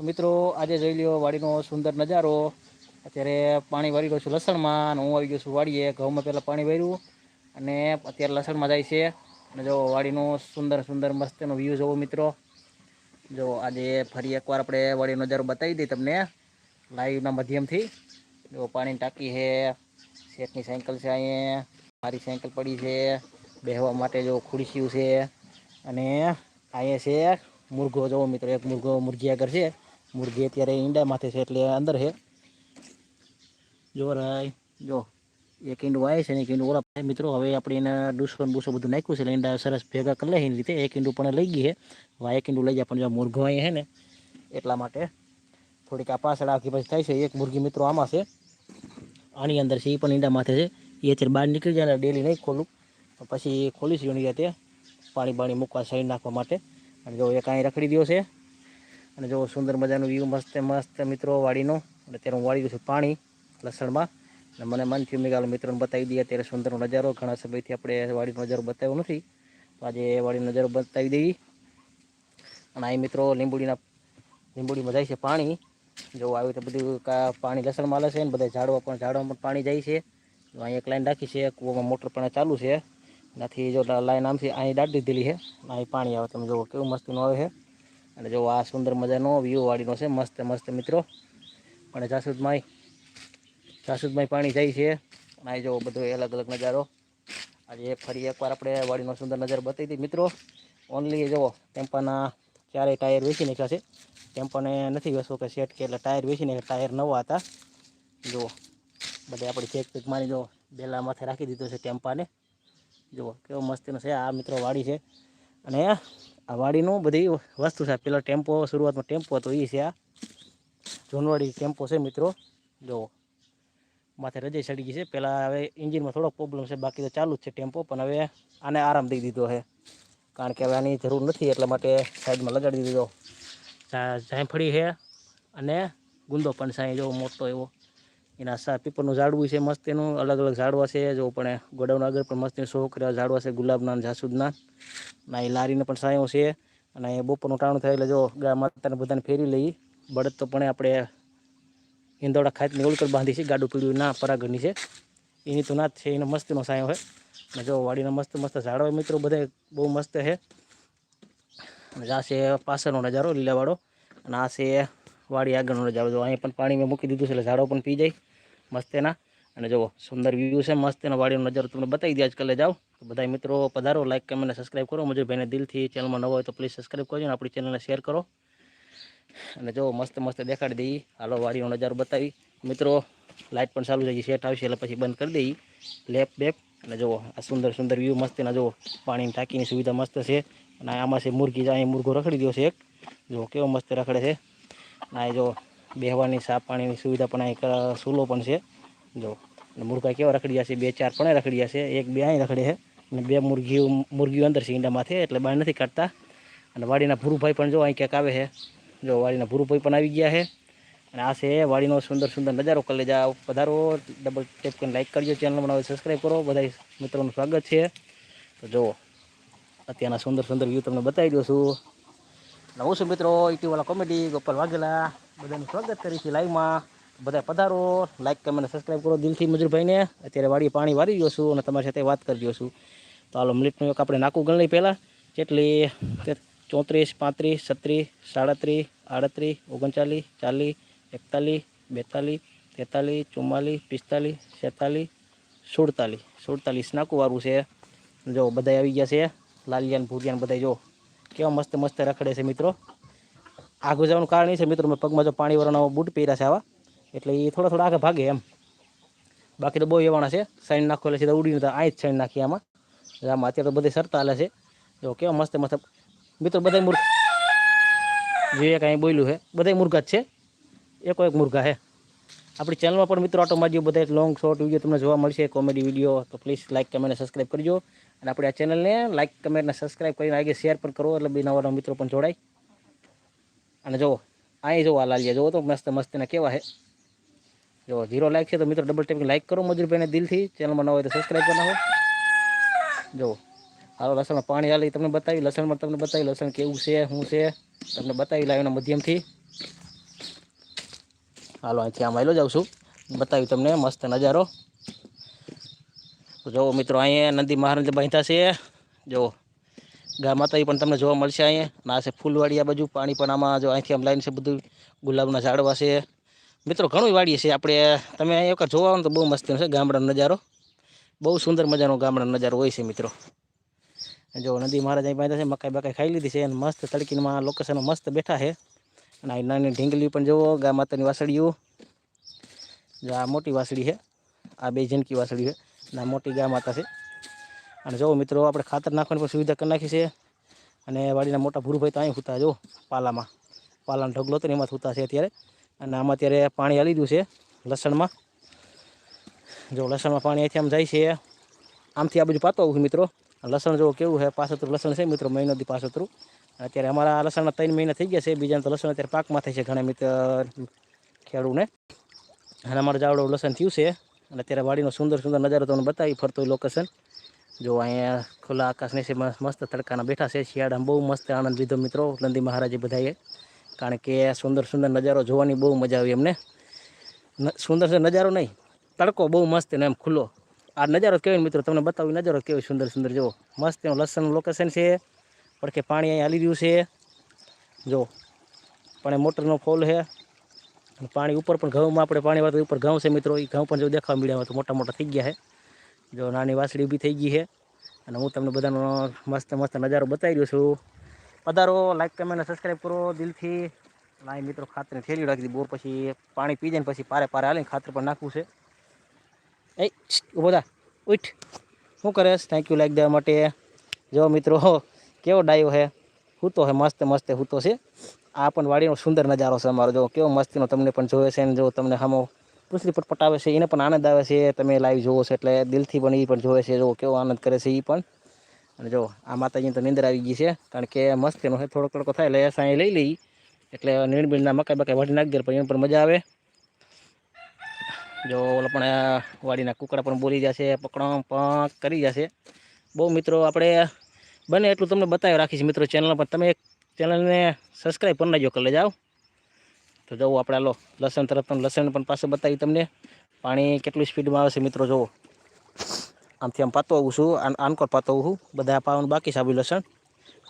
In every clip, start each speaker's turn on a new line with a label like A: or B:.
A: તો મિત્રો, આજે જોઈ લ્યો વાડીનો સુંદર નજારો. અત્યારે પાણી વાળી રહ્યો છું લસણમાં અને હું આવી ગયો છું વાડીએ. ઘઉંમાં પહેલાં પાણી વાર્યું અને અત્યારે લસણમાં જાય છે. અને જો વાડીનો સુંદર સુંદર મસ્તનો વ્યૂ જોવો મિત્રો. જો આજે ફરી એકવાર આપણે વાડીનો નજારો બતાવી દઈએ તમને લાઈવના માધ્યમથી. જો પાણીની ટાંકી છે, શેઠની સાયકલ છે અહીંયા, મારી સાયકલ પડી છે, બેહવા માટે જો ખુરશીઓ છે અને અહીંયા છે મુરઘો જોવો મિત્રો, એક મુરઘો મુરઘિયા ઘર છે. મુરઘી અત્યારે ઈંડા માથે છે એટલે અંદર છે. જો રાય, જો, એક ઈંડું આવે છે ને એક ઈંડું ઓલા મિત્રો, હવે આપણે એના ડૂસો બૂસો બધું નાખ્યું છે એટલે ઈંડા સરસ ભેગા કરી લે એની રીતે. એક ઈંડું પણ લઈ ગઈ છે. હવે એક ઈંડું લઈ જાય પણ જો મુરઘો અહીંયા છે ને, એટલા માટે થોડીક આ પાછળ આખી પછી થાય છે. એક મુરગી મિત્રો આમાં છે. આની અંદર છે, એ પણ ઈંડા માથે છે. એ અત્યારે બહાર નીકળી જાય ડેલી નહીં ખોલું. પછી ખોલીશ એની રીતે પાણી બાણી મૂકવા સાઈડ નાખવા માટે. અને જો એ કાંઈ રખડી દો છે અને જો સુંદર મજાનું વ્યૂ મસ્ત મસ્ત મિત્રો વાડીનો. અને અત્યારે હું વાળી છું પાણી લસણમાં. અને મને મન થયું મેં કાલે મિત્રોને બતાવી દઈએ, અત્યારે સુંદરનો નજારો. ઘણા સમયથી આપણે વાડીનો નજારો બતાવ્યો નથી. તો આજે વાડીનો નજારો બતાવી દઈએ અને અહીં મિત્રો લીંબુડીના, લીંબુડીમાં જાય છે પાણી. જો આવ્યું તો બધું પાણી લસણમાં હાલે છે ને બધા ઝાડવા પણ ઝાડવામાં પણ પાણી જાય છે. જો અહીં એક લાઈન રાખી છે, કૂવામાં મોટર પણ ચાલુ છે. એનાથી જો લાઈન આમથી અહીં દાટી દીધેલી છે. અહીં પાણી આવે. તમે જુઓ કેવું મસ્તનું આવે છે. અને જો આ સુંદર મજાનો વ્યૂ વાળીનો છે, મસ્ત મસ્ત મિત્રો. અને જાસૂદમાં જાસૂદમાં પાણી જાય છે. અને આ જો બધો અલગ અલગ નજારો. આજે ફરી એકવાર આપણે વાડીનો સુંદર નજારો બતાવી દઈએ. મિત્રો ઓનલી જુઓ ટેમ્પાના ચારેય ટાયર વેચી નાખ્યા છે. ટેમ્પાને નથી વેચવો કે સેટ કે એટલે ટાયર વેચી નાખ્યા. ટાયર નવા હતા. જુઓ, બધે આપણી ચેક પેક મારી જો બેલા માથે રાખી દીધો છે ટેમ્પાને. જુઓ, કેવો મસ્તીનો છે આ મિત્રો વાડી છે. અને આ વાડીનું બધી વસ્તુ છે. પેલો ટેમ્પો, શરૂઆતમાં ટેમ્પો હતો એ છે આ. જૂનવાડી ટેમ્પો છે મિત્રો. જુઓ માથે રજાઈ ચડી ગઈ છે. પહેલાં હવે એન્જિનમાં થોડોક પ્રોબ્લેમ છે. બાકી તો ચાલુ જ છે ટેમ્પો, પણ હવે આને આરામ દઈ દીધો છે. કારણ કે હવે આની જરૂર નથી, એટલા માટે સાઈડમાં લગાડી દીધો. જાયફળી છે અને ગુંદો પણ સાંઈ જેવો મોટો એવો. એના સા પીપળનું ઝાડવું છે મસ્ત એનું અલગ અલગ ઝાડવા છે. જો પણ ગોડાઉન આગળ પણ મસ્ત શોકરા ઝાડવા છે, ગુલાબના જાસૂદના. ના એ લારીને પણ સાયો છે અને બપોરનું ટાણું થાય એટલે જો ગા માતાને બધાને ફેરી લઈ. બળદ તો પણ આપણે હિંદોડા ખાતની ઓળકર બાંધી છે, ગાડું પીળ્યું ના પરાગરની છે. એની તો ના જ છે, એનો મસ્તનો સાયો છે. અને જો વાડીના મસ્ત મસ્ત ઝાડવા મિત્રો બધા બહુ મસ્ત છે. અને આ છે પાછળનો નજારો, લીલાવાળો. અને આ છે વાડી આગળનો નજારો. જો અહીંયા પણ પાણી મેં મૂકી દીધું છે, એટલે ઝાડો પણ પી જાય. મસ્ત એના. અને જુઓ, સુંદર વ્યૂ છે, મસ્ત એના વાડીનો નજારો તમને બતાવી દે આજકાલે જાઓ. તો બધા મિત્રો, પધારો લાઈક કમેન્ટ સબસ્ક્રાઈબ કરો. મજૂરભાઈને દિલથી ચેનલમાં નવો હોય તો પ્લીઝ સબસ્ક્રાઈબ કરજો અને આપણી ચેનલને શેર કરો. અને જો મસ્ત મસ્ત દેખાડી દઈએ. હાલો વાડીનો નજારો બતાવી. મિત્રો લાઇટ પણ ચાલુ થઈ સેટ આવશે એટલે પછી બંધ કરી દઈએ. લેપ, બેપ. અને જુઓ, આ સુંદર સુંદર વ્યૂ મસ્ત એના જુઓ, પાણીની ટાંકીની સુવિધા મસ્ત છે. અને આમાં છે મુરગી જાય મુરગો રખડી દો છે એક. જો કેવો મસ્ત રખડે છે. અને આ જો બેહવાની, સાફ પાણીની સુવિધા પણ અહીં સૂલો પણ છે. જો મુરગા કેવા રખડ્યા છે? બે ચાર પણ રખડ્યા છે. એક બે અહીં રખડે છે. અને બે મુરગીઓ મુરગીઓ અંદર છે ઈંડામાંથી માથે એટલે બહાર નથી કાઢતા. અને વાડીના ભૂરુભાઈ પણ જો અહીં ક્યાંક આવે છે. જો, વાડીના ભૂરુભાઈ પણ આવી ગયા છે. અને આ છે વાડીનો સુંદર સુંદર નજારો. કરી લેજા વધારો ડબલ ટેપ કરીને લાઇક કરજો. ચેનલ બનાવે સબસ્ક્રાઈબ કરો. બધા મિત્રોનું સ્વાગત છે. તો જુઓ અત્યારના સુંદર સુંદર વ્યૂ તમને બતાવી દઉં છું. અને હું છું મિત્રો યુટ્યુબવાળા કોમેડી, ગોપાલ વાઘેલા. બધાનું સ્વાગત કરી છે લાઈવમાં. બધા પધારો. લાઈક કમેન્ટ સબસ્ક્રાઈબ કરો દિલથી મજૂરભાઈને. અત્યારે વાડી પાણી વારી ગયો છું અને તમારી સાથે વાત કરી રહ્યો છું. તો હાલો, મિનિટનું એક આપણે નાકું ગણ પહેલાં. જેટલી ચોત્રીસ, પાંત્રીસ, છત્રીસ, સાડત્રીસ, આડત્રીસ, ઓગણચાલીસ, ચાલીસ, એકતાલીસ, બેતાલીસ, તેતાલીસ, ચુમ્માલીસ, પિસ્તાલીસ, છેતાલીસ, સુડતાલીસ. સુડતાલીસ નાકુવાળું છે. જો બધા આવી ગયા છે. લાલિયાન ભૂરિયાન બધા જો કેવા મસ્ત મસ્ત રખડે છે મિત્રો. આગળ જવાનું કારણ એ છે મિત્રો પગમાં જો પાણી વાળાના બૂટ પહેર્યા છે આવા, એટલે એ થોડા થોડા આગળ ભાગે એમ. બાકી તો બહુ એવાના છે, સાઈન નાખો એટલે સીધા ઉડીને આ જ સાઈન નાખીએ આમાં. આમાં અત્યારે તો બધે સરતા હાલે છે. જો કેવા મસ્ત મસ્ત, મિત્રો બધા મૂર્ખ. જોઈએ કાંઈ બોલ્યું છે બધા મુર્ગા જ છે. એકો એક મુર્ગા છે. આપણી ચેનલમાં પણ મિત્રો આટો મારજો બધા લોંગ શોર્ટ વીડિયો તમને જોવા મળશે કોમેડી વીડિયો તો પ્લીઝ લાઇક કમેન્ટ સબસ્ક્રાઈબ કરજો. અને આપણે આ ચેનલને લાઇક કમેન્ટ અને સબસ્ક્રાઈબ કરીને આગળ શેર પણ કરો, એટલે બે નવા મિત્રો પણ જોડાય. અને જુઓ અહીં જુઓ આ લાલિયા જુઓ તો મસ્ત મસ્તીના કેવા છે. જો ઝીરો લાઈક છે તો મિત્રો ડબલ ટેપિંગ લાઈક કરો મજૂરભાઈને દિલથી. ચેનલમાં ન હોય તો સબસ્ક્રાઈબ કરી નાખો. જો હાલો લસણમાં પાણી હાલી તમને બતાવી, લસણમાં તમને બતાવી, લસણ કેવું છે, શું છે, તમને બતાવી લાવીના મધ્યમથી. હાલો, અહીંથી આમ આવેલો જાઉં છું. બતાવ્યું તમને, મસ્ત નજારો. તો જુઓ મિત્રો, અહીંયા નદી મહારાજ બાંધ્યા છે. જુઓ ગા માતાજી પણ તમને જોવા મળશે અહીંયા. ના છે ફૂલવાડી આ બાજુ, પાણી પણ આમાં જો અહીંથી આમ લાઈન છે બધું, ગુલાબના ઝાડવા છે. મિત્રો ઘણું વાડીએ છે. આપણે તમે અહીંયા એક વાર જોવા તો બહુ મસ્ત છે ગામડાનો નજારો. બહુ સુંદર મજાનો ગામડાનો નજારો હોય છે મિત્રો. જો નદી મહારાજ અહીં પાસે છે, મકાઈ બકાઈ ખાઈ લીધી છે અને મસ્ત તડકીમાં લોકેશન મસ્ત બેઠા છે. અને આ નાની ઢીંગલી પણ જુઓ, ગા માતાની વાસળીઓ જો આ મોટી વાસળી છે, આ બે જિંદકી વાસળી છે અને આ મોટી ગા માતા છે. અને જો મિત્રો, આપણે ખાતર નાખવાની પણ સુવિધા કરી નાખી છે. અને વાડીના મોટા ભૂરુભાઈ તો અહીં સૂતા જો, પાલામાં. પાલાનો ઢગલો હતો ને એમાં સૂતા છે અત્યારે. અને આમાં અત્યારે પાણી હાલી દઉં છે, લસણમાં. જો, લસણમાં પાણી અહીંથી આમ જાય છે. આમથી આ બધું પાતો આવું મિત્રો. લસણ જો કેવું છે પાસતરું લસણ છે મિત્રો, મહિનોથી પાસતરું અત્યારે અમારા લસણના ત્રણ મહિના થઈ ગયા છે, બીજાને તો લસણ અત્યારે પાકમાં થાય છે ઘણા મિત્ર, ખેડૂને. અને અમારું જાવડું લસણ થયું છે. અને અત્યારે વાડીનો સુંદર સુંદર નજારો તમને બતાવી ફરતો લોકેશન. જો અહીંયા ખુલ્લા આકાશ નીચે મસ્ત તડકાના બેઠા છે, શિયાળામાં બહુ મસ્ત આનંદ લીધો મિત્રો, નંદી મહારાજે બધાએ. કારણ કે સુંદર સુંદર નજારો જોવાની બહુ મજા આવી એમને ન- સુંદર સુંદર નજારો નહીં, તડકો બહુ મસ્ત ને એમ ખુલ્લો. આ નજારો કેવો મિત્રો, તમને બતાવી નજારો કેવો સુંદર સુંદર, જુઓ. મસ્ત એનું લસણનું લોકેશન છે પડકે પાણી અહીં હાલી રહ્યું છે. જો, પણ એ મોટરનો ફોલ છે. અને પાણી ઉપર પણ ઘઉંમાં આપણે પાણી વાળતું ઉપર ઘઉં છે મિત્રો, એ ઘઉં પણ જો દેખાવા મળ્યા તો મોટા મોટા થઈ ગયા છે. જો નાની વાસળી ઊભી થઈ ગઈ છે. અને હું તમને બધાનો મસ્ત મસ્ત નજારો બતાવી રહ્યો છું. પધારો લાઈક કમેન્ટ સબસ્ક્રાઈબ કરો દિલથી. લાઈ મિત્રો ખાતરને થેલી રાખી દીધી, બોર પછી પાણી પી જાય પછી પારે પારે હાલીને ખાતર પણ નાખવું છે. એ બધા ઉઠ. શું કરેશ? થેન્ક યુ લાઈક દેવા માટે. જો મિત્રો, કેવો ડાયો છે? હૂતો છે, મસ્ત મસ્ત હૂતો છે. આ પણ વાડીનો સુંદર નજારો છે અમારો. જો કેવો મસ્તીનો તમને પણ જોવે છે ને જો તમને હમો પૃથ્વી પર પટાવે છે, એને પણ આનંદ આવે છે. તમે લાઈવ જોવો છો એટલે દિલથી પણ એ પણ જોવે છે, જો કેવો આનંદ કરે છે એ પણ. અને જો, આ માતાજીને તો નીંદર આવી ગઈ છે, કારણ કે મસ્ત એનો થોડો તડકો થાય એટલે સાંઈ લઈ લઈ, એટલે નીણબીણના મકાઈ બકાઈ વાટી નાખી પણ એમ પણ મજા આવે. જો, ઓલા પણ વાડીના કુકડા પણ બોલી જશે, પકડમ, પંક કરી જશે. બહુ મિત્રો, આપણે બને એટલું તમને બતાવી રાખીશ મિત્રો ચેનલ પર તમે એક ચેનલને સબસ્ક્રાઈબ કરી નાખજો કરી જાઓ. તો જવું આપણે લો લસણ તરફ પણ લસણ પણ પાસે બતાવી તમને. પાણી કેટલી સ્પીડમાં આવે છે મિત્રો, જુઓ. આમથી આમ પાતો આવું છું, આન, આનકોર પાતો આવું છું. બધા પાવાનું બાકી સાબુ લસણ.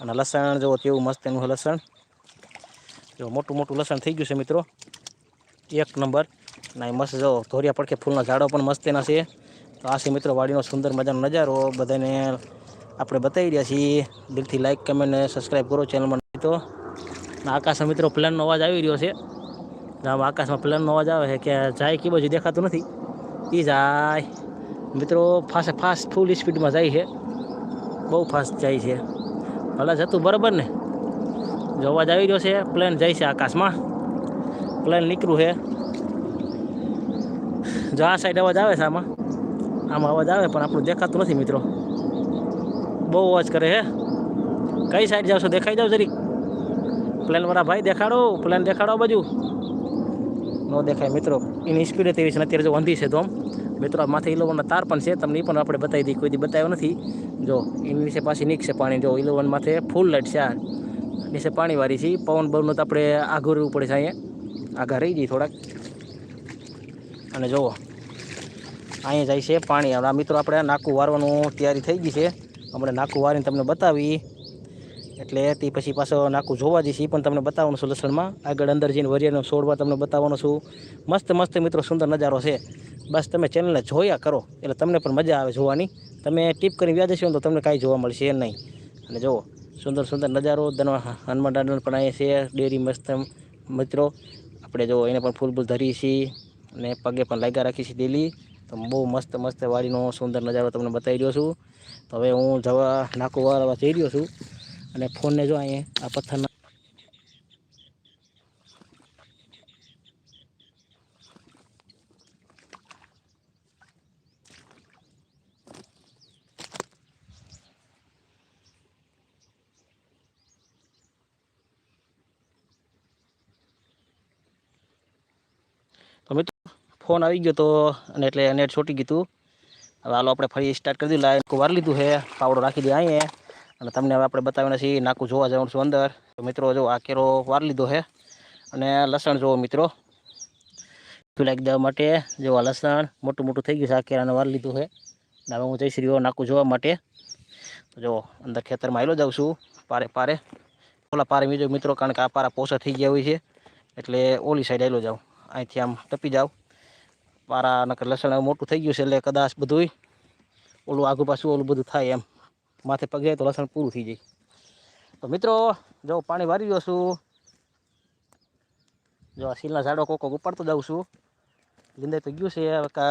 A: અને લસણ, જુઓ તેવું મસ્ત એનું લસણ. જો મોટું મોટું લસણ થઈ ગયું છે મિત્રો. એક નંબર. ના મસ્ત જો ધોરિયા પડખે ફૂલના ઝાડો પણ મસ્ત એના છે. તો આ છે મિત્રો વાડીનો સુંદર મજાનો નજારો. બધાને આપણે બતાવી રહ્યા છીએ. દિલથી લાઇક કમેન્ટ અને સબસ્ક્રાઈબ કરો ચેનલમાં તો. ના આકાશમાં મિત્રો પ્લાનનો અવાજ આવી રહ્યો છે. આમ આકાશમાં પ્લેનનો અવાજ આવે છે કે જાય કે બાજુ દેખાતું નથી. એ જાય. મિત્રો ફાસ્ટ ફાસ્ટ ફૂલ સ્પીડમાં જાય છે. બહુ ફાસ્ટ જાય છે. ભલા જતું બરાબર ને. જો અવાજ આવી રહ્યો છે પ્લેન જાય છે આકાશમાં. પ્લેન નીકળ્યું છે. જો આ સાઈડ અવાજ આવે છે આમાં. આમાં અવાજ આવે પણ આપણું દેખાતું નથી, મિત્રો. બહુ અવાજ કરે હે કઈ સાઈડ જાવ છો દેખાઈ જાવ જરી પ્લેનવાળા ભાઈ, દેખાડો. પ્લેન દેખાડો બાજુ. ન દેખાય મિત્રો. એની સ્પીડ તેવી છે અત્યારે જો અંધી છે તો મિત્રો માથે ઇલેવનના તાર પણ છે, તમને એ પણ આપણે બતાવી દઈએ. કોઈ બતાવ્યો નથી. જો, એની નીચે પાછી નીકળશે પાણી. જો ઇલેવન માથે ફૂલ લાઇટ છે આ. નીચે પાણીવાળી છે. પવન બવનનું તો આપણે આઘું રહેવું પડે છે અહીંયા. આઘા રહી જઈએ થોડાક. અને જુઓ, અહીંયા જાય છે પાણી. હવે મિત્રો, આપણે નાકું વારવાનું તૈયારી થઈ ગઈ છે. હમણાં નાકું વારીને તમને બતાવી. એટલે તે પછી પાછો નાકું જોવા જઈશ, એ પણ તમને બતાવવાનું છું લસણમાં. આગળ અંદર જઈને વરિયાનો છોડવા તમને બતાવવાનો છું. મસ્ત મસ્ત મિત્રો, સુંદર નજારો છે. બસ તમે ચેનલને જોયા કરો, એટલે તમને પણ મજા આવે જોવાની. તમે ટીપ કરીને વ્યાજ જશો તો તમને કાંઈ જોવા મળશે નહીં. અને જુઓ, સુંદર સુંદર નજારો હનુમાન દાદા પણ અહીંયા છે, ડેરી મસ્ત મિત્રો. આપણે જો એને પણ ફૂલ ફૂલ ધરી છીએ અને પગે પણ લાગ્યા રાખી છીએ ડેલી. તો બહુ મસ્ત મસ્ત વાડીનો સુંદર નજારો તમને બતાવી રહ્યો છું. તો હવે હું જવા નાકું વાળવા જઈ રહ્યો છું. અને ફોનને જો અહીંયા આ પથ્થરના ફોન આવી ગયો તો અને એટલે નેટ છોટી ગયું હતું હવે હાલો આપણે ફરી સ્ટાર્ટ કરી દીધું લાઈન વાર લીધું છે. પાવડો રાખી દે અહીંયા. અને તમને હવે આપણે બતાવીને છીએ નાકું જોવા જવાનું છું અંદર. તો મિત્રો જો આ કેરો વાર લીધો છે અને લસણ જુઓ મિત્રો. લાગી દવા માટે. જો આ લસણ મોટું મોટું થઈ ગયું છે, આ કેરાને વાર લીધું છે હવે હું જઈશ રહ્યો નાકું જોવા માટે. જો અંદર ખેતરમાં આવેલો જાઉં છું, પારે પારે. ઓલા પારે બીજો મિત્રો કારણ કે આ પારા પોસા થઈ ગયા હોય છે, એટલે ઓલી સાઈડ આવેલો જાઉં. અહીંથી આમ ટપી જાઉં. પારા નકર લસણ મોટું થઈ ગયું છે, એટલે કદાચ બધુંય ઓલું આગુ પાછું ઓલું બધું થાય એમ. માથે પગ જાય તો લસણ પૂરું થઈ જાય. તો મિત્રો, જો પાણી વારી ગયો છું. જો આ સીલના ઝાડો કોક ઉપાડતો જાઉં છું. લીંદાઈ તો ગયું છે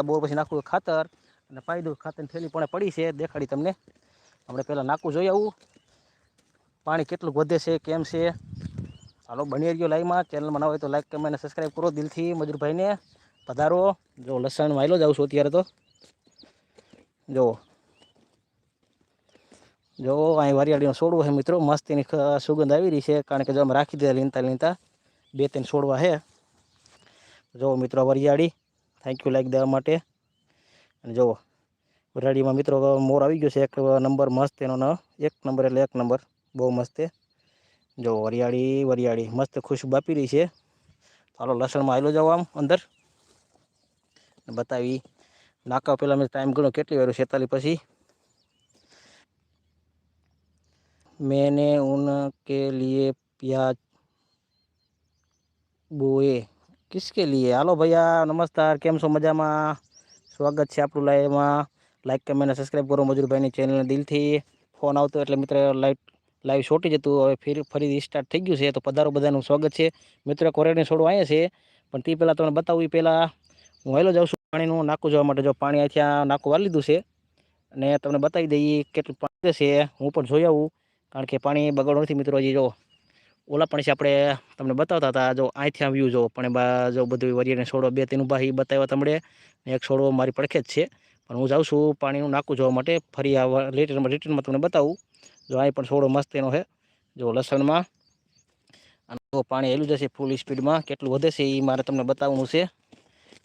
A: બોર પછી નાખવું ખાતર. અને પાઈ દઉં ખાતરની થેલી પણ પડી છે, દેખાડી તમને. આપણે પહેલાં નાખવું જોઈ આવું. પાણી કેટલું વધે છે, કેમ છે? હાલો, બની રહ્યો લાઈવમાં ચેનલમાં ના હોય તો લાઈક કમેન્ટ સબસ્ક્રાઈબ કરો દિલથી મજૂરભાઈને પધારો. જો લસણ વાયલો જાઉં છું અત્યારે તો. જો જો અહીં વરિયાળીનો છોડવો છે મિત્રો મસ્ત એની સુગંધ આવી રહી છે, કારણ કે જો અમે રાખી દીધા લીનતા લીનતા બે ત્રણ છોડવા છે. જુઓ મિત્રો વરિયાળી થેન્ક યુ લાઈક દેવા માટે. અને જુઓ વરિયાળીમાં મિત્રો મોર આવી ગયો છે, એક નંબર મસ્ત એનો એક નંબર એટલે એક નંબર, બહુ મસ્ત જો વરિયાળી વરિયાળી, મસ્ત ખુશ્બુ આપી રહી છે. ચાલો લસણમાં આવેલો જાઓ આમ અંદર. બતાવી નાકા પહેલાં મેં ટાઈમ ગણો કેટલી વાર છેતાલી પછી. मैंने उनके लिए प्याज બોએ કિસકે લીએ હાલો ભૈયા નમસ્કાર કેમ છો મજામાં સ્વાગત છે આપણું લાઈવમાં લાઈક કમેન્ટ સબસ્ક્રાઈબ કરો મજૂરભાઈની ચેનલને દિલથી ફોન આવતો એટલે મિત્ર લાઈટ લાઈવ છોટી જતું હવે ફરી ફરી સ્ટાર્ટ થઈ ગયું છે તો પધારો બધાનું સ્વાગત છે મિત્ર કોરેડની છોડો અહીંયા છે પણ તે પહેલાં તમને બતાવું એ પહેલાં હું હેલો જાઉં છું પાણીનું નાકું જોવા માટે જો પાણી અહીંથી આ નાકું વાળી લીધું છે અને તમને બતાવી દઈએ કેટલું પાણી છે હું પણ જોઈ આવું કારણ કે પાણી બગાડવું નથી મિત્રો હજી જો ઓલા પણ છે આપણે તમને બતાવતા હતા. જો અહીંથી આ વ્યૂ જો, પણ જો બધું વરિયાને છોડો બે ત્રણ ઊભા એ બતાવ્યા તમને એક છોડો મારી પડખે જ છે. પણ હું જાઉં છું પાણીનું નાકું જોવા માટે. ફરી આ રિટર્નમાં રિટર્નમાં તમને બતાવું. જો અહીં પણ છોડો મસ્ત એનો છે. જો લસણમાં. અને જો પાણી હેલું જશે ફૂલ સ્પીડમાં કેટલું વધે છે એ મારે તમને બતાવવાનું છે.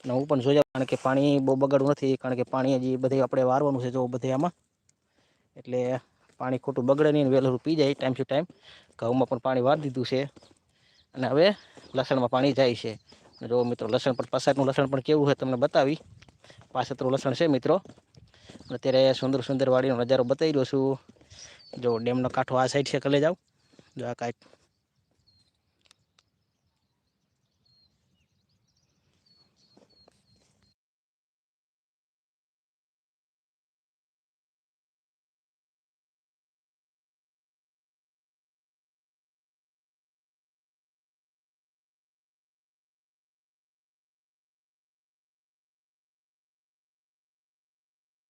A: અને હું પણ જોઈ કારણ કે પાણી બહુ બગાડવું નથી, કારણ કે પાણી હજી બધે આપણે વારવાનું છે જો બધે આમાં. એટલે પાણી ખોટું બગડે નહીં વહેલું પી જાય ટાઈમ ટુ ટાઈમ ઘઉંમાં પણ પાણી વાર દીધું છે. અને હવે લસણમાં પાણી જાય છે. જો મિત્રો, લસણ પણ પસારનું લસણ પણ કેવું છે તમને બતાવી. પાસતરું લસણ છે મિત્રો. અત્યારે સુંદર સુંદર વાડીનો નજારો બતાવી રહ્યો છું. જો ડેમનો કાંઠો આ સાઈડ છે, કલે જાઓ. જો આ કાંઈક